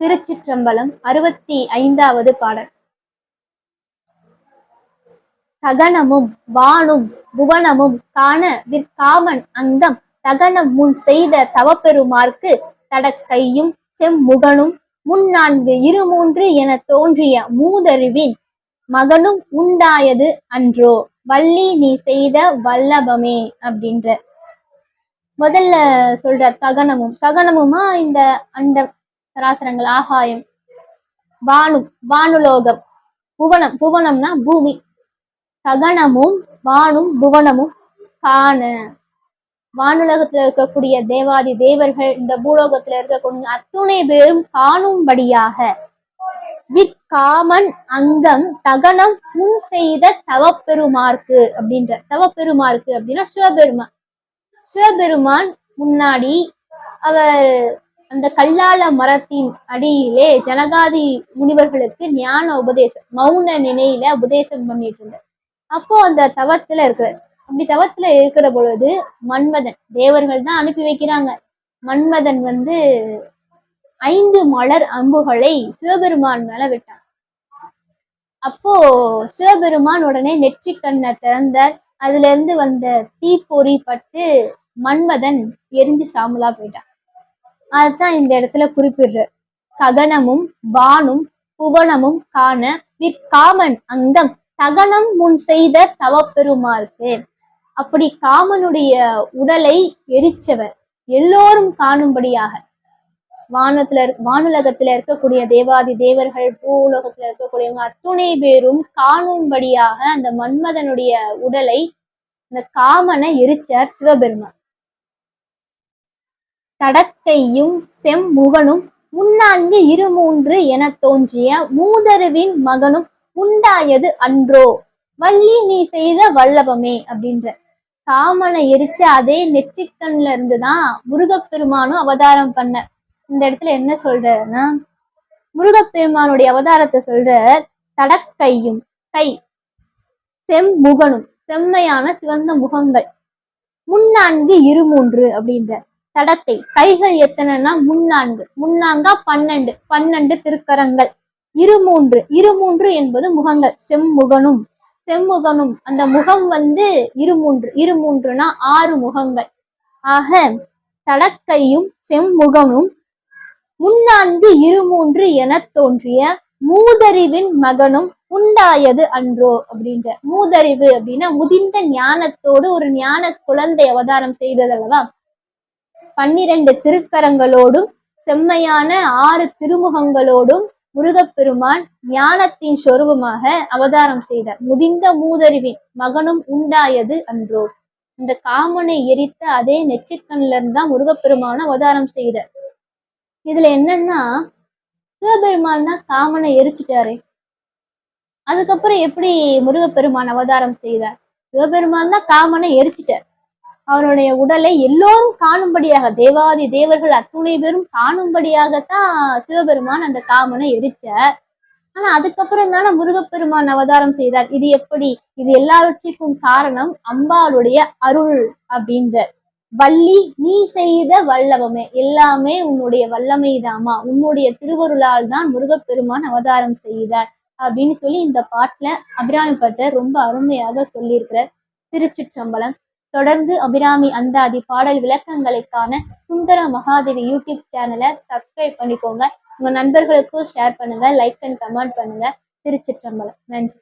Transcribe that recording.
திருச்சிற்றம்பலம் அறுபத்தி ஐந்தாவது பாடல். தகனமும் வானும் புவனமும் காண விற்காமன் அங்கம் தகனம் முன் செய்த தவப்பெருமார்க்கு தடக்கையும் செம்முகனும் முன்னான்கு இருமூன்று என தோன்றிய மூதறிவின் மகனும் உண்டாயது அன்றோ வள்ளி நீ செய்த வல்லபமே அப்படின்ற. முதல்ல சொல்ற தகனமும். தகனமுமா? இந்த அந்த சராசரங்கள் ஆகாயம் வானும் வானுலோகம் புவனம் புவனம்னா பூமி. தகனமும் வானும் புவனமும் காண. வானுலகத்துல இருக்கக்கூடிய தேவாதி தேவர்கள் இந்த பூலோகத்துல இருக்கக்கூடிய அத்துணை பேரும் காணும்படியாக விற்காமன் அங்கம் தகனம் முன் செய்த தவப்பெருமார்க்கு அப்படின்ற தவப்பெருமார்க்கு அப்படின்னா சிவபெருமான். சிவபெருமான் முன்னாடி அவர் அந்த கல்லால மரத்தின் அடியிலே ஜனகாதி முனிவர்களுக்கு ஞான உபதேசம் மௌன நினையில உபதேசம் பண்ணிட்டு இருந்தார் அப்போ அந்த தவத்துல இருக்கிற அப்படி தவத்துல இருக்கிற பொழுது மன்மதன் தேவர்கள் தான் அனுப்பி வைக்கிறாங்க. மன்மதன் வந்து ஐந்து மலர் அம்புகளை சிவபெருமான் மேல விட்டான். அப்போ சிவபெருமான் உடனே நெற்றி கண்ணை திறந்தார் அதுல இருந்து வந்த தீப்பொறி பட்டு மன்மதன் எரிஞ்சு சாம்பலா போயிட்டான். அதுதான் இந்த இடத்துல குறிப்பிடுற. ககனமும் வானும் புவனமும் காண விற்காமன் அங்கம் தகனம் முன் செய்த தவப்பெருமாருக்கு அப்படி காமனுடைய உடலை எரிச்சவர் எல்லோரும் காணும்படியாக. வானத்துல வானுலகத்துல இருக்கக்கூடிய தேவாதி தேவர்கள் பூலோகத்துல இருக்கக்கூடியவங்க அத்துணை பேரும் காணும்படியாக அந்த மன்மதனுடைய உடலை அந்த காமனை எரிச்சார் சிவபெருமான். தடக்கையும் செம்முகனும் முன்னான்கு இருமூன்று என தோன்றிய மூதருவின் மகனும் உண்டாயது அன்றோ. வள்ளி நீ செய்த வல்லபமே அப்படின்ற. காமனை எரிச்ச அதே நெற்றிக்கண்ல இருந்துதான் முருகப்பெருமானும் அவதாரம் பண்ண. இந்த இடத்துல என்ன சொல்றன்னா முருகப்பெருமானுடைய அவதாரத்தை சொல்ற தடக்கையும் கை செம்முகனும் செம்மையான சிவந்த முகங்கள் முன்னான்கு இருமூன்று அப்படின்ற. தடக்கை கைகள் எத்தனைன்னா முன்னான்கு. முன்னாங்கா பன்னெண்டு. பன்னெண்டு திருக்கரங்கள். இருமூன்று. இருமூன்று என்பது முகங்கள். செம்முகனும். செம்முகனும். அந்த முகம் வந்து இருமூன்று. இருமூன்றுனா ஆறு முகங்கள். ஆக தடக்கையும் செம்முகனும். முன்னான்கு இருமூன்று என தோன்றிய மூதறிவின் மகனும் உண்டாயது அன்றோ அப்படின்ற. மூதறிவு அப்படின்னா முதிர்ந்த ஞானத்தோடு ஒரு ஞான குழந்தை அவதாரம் செய்தது அல்லவா பன்னிரண்டு திருக்கரங்களோடும் செம்மையான ஆறு திருமுகங்களோடும் முருகப்பெருமான் ஞானத்தின் சொருபமாக அவதாரம் செய்தார். முதிர்ந்த மூதறிவின் மகனும் உண்டாயது அன்றோ. இந்த காமனை எரித்த அதே நெற்றிக்கண்ல இருந்தான் முருகப்பெருமான அவதாரம் செய்தார். இதுல என்னன்னா சிவபெருமான் தான் காமனை எரிச்சிட்டாரு. அதுக்கப்புறம் எப்படி முருகப்பெருமான் அவதாரம் செய்தார்? சிவபெருமான் தான் காமனை எரிச்சிட்டார். அவருடைய உடலை எல்லோரும் காணும்படியாக தேவாதி தேவர்கள் அத்துணை பேரும் காணும்படியாகத்தான் சிவபெருமான் அந்த காமனை எரிச்சார். ஆனா அதுக்கப்புறம் தானே முருகப்பெருமான் அவதாரம் செய்தார். இது எப்படி? இது எல்லாவற்றிற்கும் காரணம் அம்பாளுடைய அருள் அப்படின்ற வள்ளி நீ செய்த வல்லவமே எல்லாமே உன்னுடைய வல்லமைதாமா உன்னுடைய திருவருளால் தான் முருகப்பெருமான் அவதாரம் செய்தார் அப்படின்னு சொல்லி இந்த பாட்டுல அபிராமி பட்டர் ரொம்ப அருமையாக சொல்லியிருக்கிறார். திருச்சிற்றம்பலம். தொடர்ந்து அபிராமி அந்தாதி பாடல் விளக்கங்களுக்கான சுந்தர மகாதேவி யூடியூப் சேனலை சப்ஸ்கிரைப் பண்ணிக்கோங்க. உங்க நண்பர்களுக்கும் ஷேர் பண்ணுங்க லைக் அண்ட் கமெண்ட் பண்ணுங்க. திருச்சிற்றம்பலம். நன்றி.